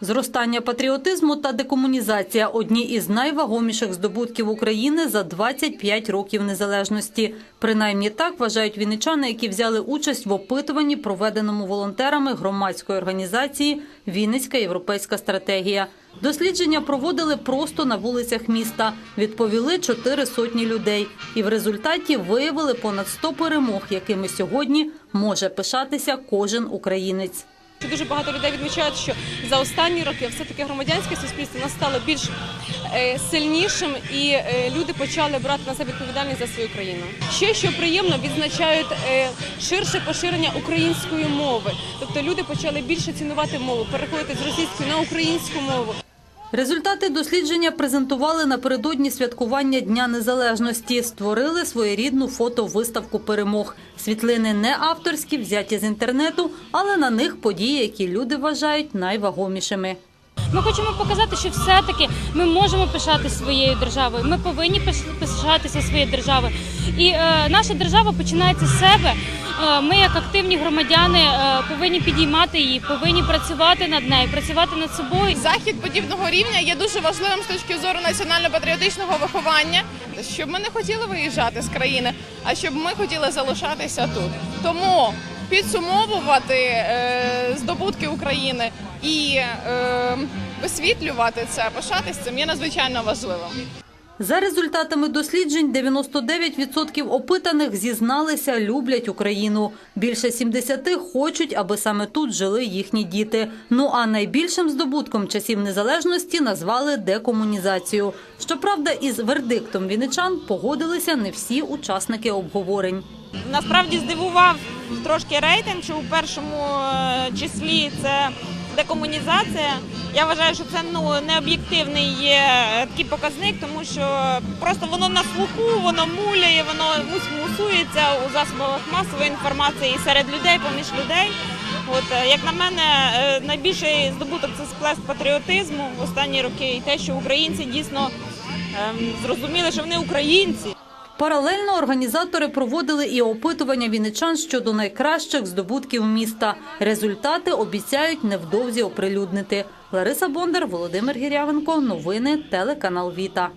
Зростання патріотизму та декомунізація одні із найвагоміших здобутків України за 25 років незалежності. Принаймні так вважають вінничани, які взяли участь в опитуванні, проведеному волонтерами громадської організації Вінницька європейська стратегія. Дослідження проводили просто на вулицях міста. Відповіли чотири сотні людей, і в результаті виявили понад 100 перемог, якими сьогодні може пишатися кожен українець. Дуже багато людей відмічають, що за останні роки все-таки громадянське суспільство нас стало більш е, сильнішим, і е, люди почали брати на себе відповідальність за свою країну. Ще що приємно, відзначають е, ширше поширення української мови. Тобто люди почали більше цінувати мову, переходити з російської на українську мову. Результати дослідження презентували напередодні святкування Дня Незалежності. Створили своєрідну фотовиставку перемог. Світлини не авторські, взяті з інтернету, але на них події, які люди вважають найвагомішими. Ми хочемо показати, що все-таки ми можемо пишати своєю державою. Ми повинні пиш- пишатися своєю державою. І е, наша держава починається з себе. Ми, як активні громадяни, е, повинні підіймати її, повинні працювати над нею, працювати над собою. Захід подібного рівня є дуже важливим з точки зору національно-патріотичного виховання, щоб ми не хотіли виїжджати з країни, а щоб ми хотіли залишатися тут. Тому підсумовувати е, здобутки України і е, висвітлювати це, пишатись цим є надзвичайно важливим. За результатами досліджень, 99% опитаних зізналися, люблять Україну. Більше 70 хочуть, аби саме тут жили їхні діти. Ну а найбільшим здобутком часів незалежності назвали декомунізацію. Щоправда, із вердиктом віничан погодилися не всі учасники обговорень. Насправді здивував трошки рейтинг, що у першому е, числі це декомунізація. Я вважаю, що це ну об'єктивний є такий показник, тому що просто воно на слуху, воно муляє, воно мус- мусується у засобах масової інформації і серед людей, поміж людей. От е, як на мене, е, найбільший здобуток це сплеск патріотизму в останні роки, і те, що українці дійсно ем, зрозуміли, що вони українці. Паралельно організатори проводили і опитування вінничан щодо найкращих здобутків міста. Результати обіцяють невдовзі оприлюднити. Лариса Бондар, Володимир Гірявенко. Новини телеканал Віта.